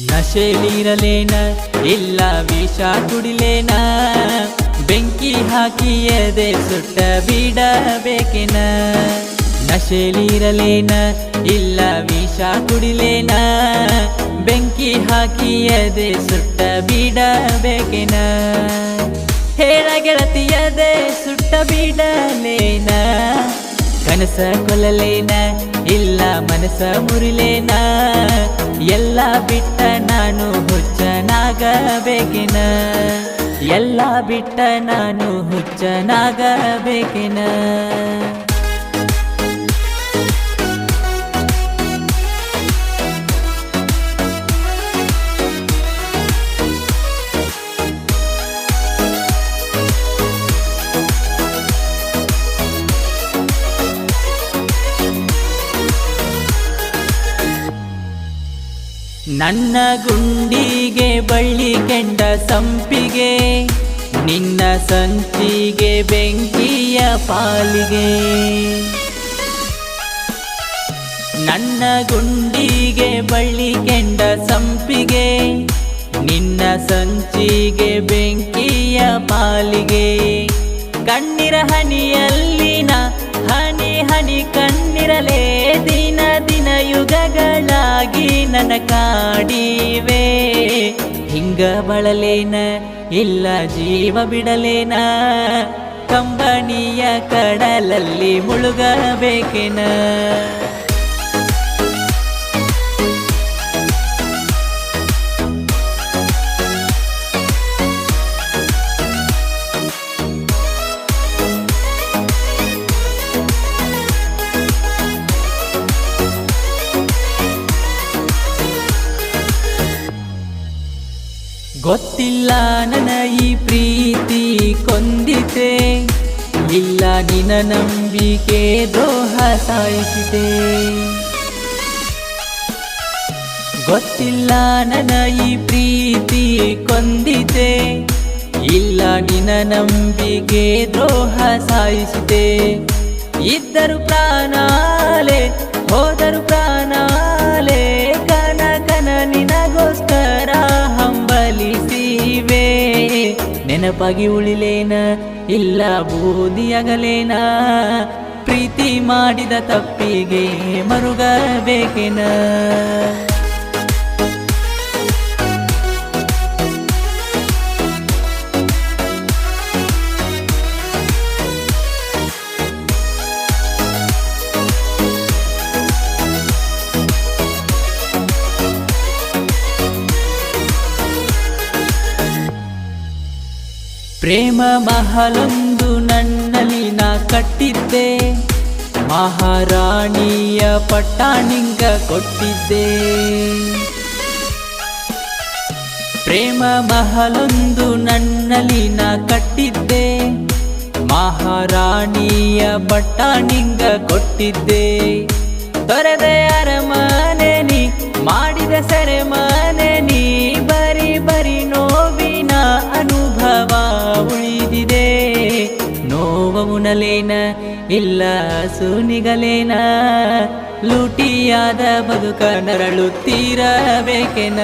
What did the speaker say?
ನಶೆಲಿರಲೇನ ಇಲ್ಲ ವಿಷ ಕುಡಿಲೇನ, ಬೆಂಕಿ ಹಾಕಿಯದೆ ಸುಟ್ಟ ಬಿಡಬೇಕಿನ? ನಶೆಲಿರಲೇನ ಇಲ್ಲ ವಿಷ ಕುಡಿಲೇನ, ಬೆಂಕಿ ಹಾಕಿಯದೆ ಸುಟ್ಟ ಬಿಡಬೇಕಿನ? ಹೇಳ ಗೆಳತಿಯದೆ ಸುಟ್ಟ ಬಿಡಲೇನ, ಕನಸ ಕೊಲ್ಲಲೇನ ಮನಸ ಮುರಿಲೇನ? ಎಲ್ಲ ಬಿಟ್ಟ ನಾನು ಹುಚ್ಚನಾಗಬೇಕಿನ? ಎಲ್ಲ ಬಿಟ್ಟ ನಾನು ಹುಚ್ಚನಾಗಬೇಕಿನ? ನನ್ನ ಗುಂಡಿಗೆ ಬಳ್ಳಿ ಕೆಂಡ ಸಂಪಿಗೆ, ನಿನ್ನ ಸಂಚಿಗೆ ಬೆಂಕಿಯ ಪಾಲಿಗೆ. ನನ್ನ ಗುಂಡಿಗೆ ಬಳ್ಳಿ ಕೆಂಡ ಸಂಪಿಗೆ, ನಿನ್ನ ಸಂಚಿಗೆ ಬೆಂಕಿಯ ಪಾಲಿಗೆ. ಕಣ್ಣಿರ ಹನಿಯಲ್ಲಿನ ಹನಿ ಹನಿ ಕಣ್ಣಿರಲೇ ನನ್ನ ಕಾಡಿವೆ. ಹಿಂಗ ಬಳಲೇನ ಇಲ್ಲ ಜೀವ ಬಿಡಲೇನ. ಕಂಬನಿಯ ಕಡಲಲ್ಲಿ ಮುಳುಗಬೇಕೇನ. ಗೊತ್ತಿಲ್ಲ ನನ ಈ ಪ್ರೀತಿ ಕೊಂದಿತೆ. ಇಲ್ಲ ನಿನ್ನ ನಂಬಿಕೆ ದ್ರೋಹ ಸಾಯಿಸಿದೆ. ಗೊತ್ತಿಲ್ಲ ನನ ಈ ಪ್ರೀತಿ ಕೊಂದಿತೆ. ಇಲ್ಲ ನಿನ್ನ ನಂಬಿಕೆ ದ್ರೋಹ ಸಾಯಿಸಿದೆ. ಇದ್ದರು ಪ್ರಾಣಾಲೆ, ಹೋದರು ಪ್ರಾಣಾಲೆ ನೆನಪಾಗಿ ಉಳಿಲೇನ ಇಲ್ಲ ಬೂದಿಯಾಗಲೇನ? ಪ್ರೀತಿ ಮಾಡಿದ ತಪ್ಪಿಗೆ ಮರುಗಬೇಕೇನ? ಪ್ರೇಮ ಮಹಲೊಂದು ನನ್ನಲ್ಲಿ ನಾ ಕಟ್ಟಿದ್ದೆ. ಮಹಾರಾಣಿಯ ಪಟ್ಟಾಣಿಂಗ ಕೊಟ್ಟಿದ್ದೆ. ಪ್ರೇಮ ಮಹಲೊಂದು ನನ್ನಲ್ಲಿ ನಾ ಕಟ್ಟಿದ್ದೆ. ಮಹಾರಾಣಿಯ ಪಟ್ಟಾಣಿಂಗ ಕೊಟ್ಟಿದ್ದೆ. ತೊರೆದೆ ಅರಮನೆ ನೀ ಮಾಡಿದ ಸೆರೆಮನೆ ನೋವ ಉಣಲೇನ ಇಲ್ಲ ಸುನಿಗಲೇನ. ಲೂಟಿಯಾದ ಬದುಕ ನರಳುತ್ತೀರಬೇಕೆನ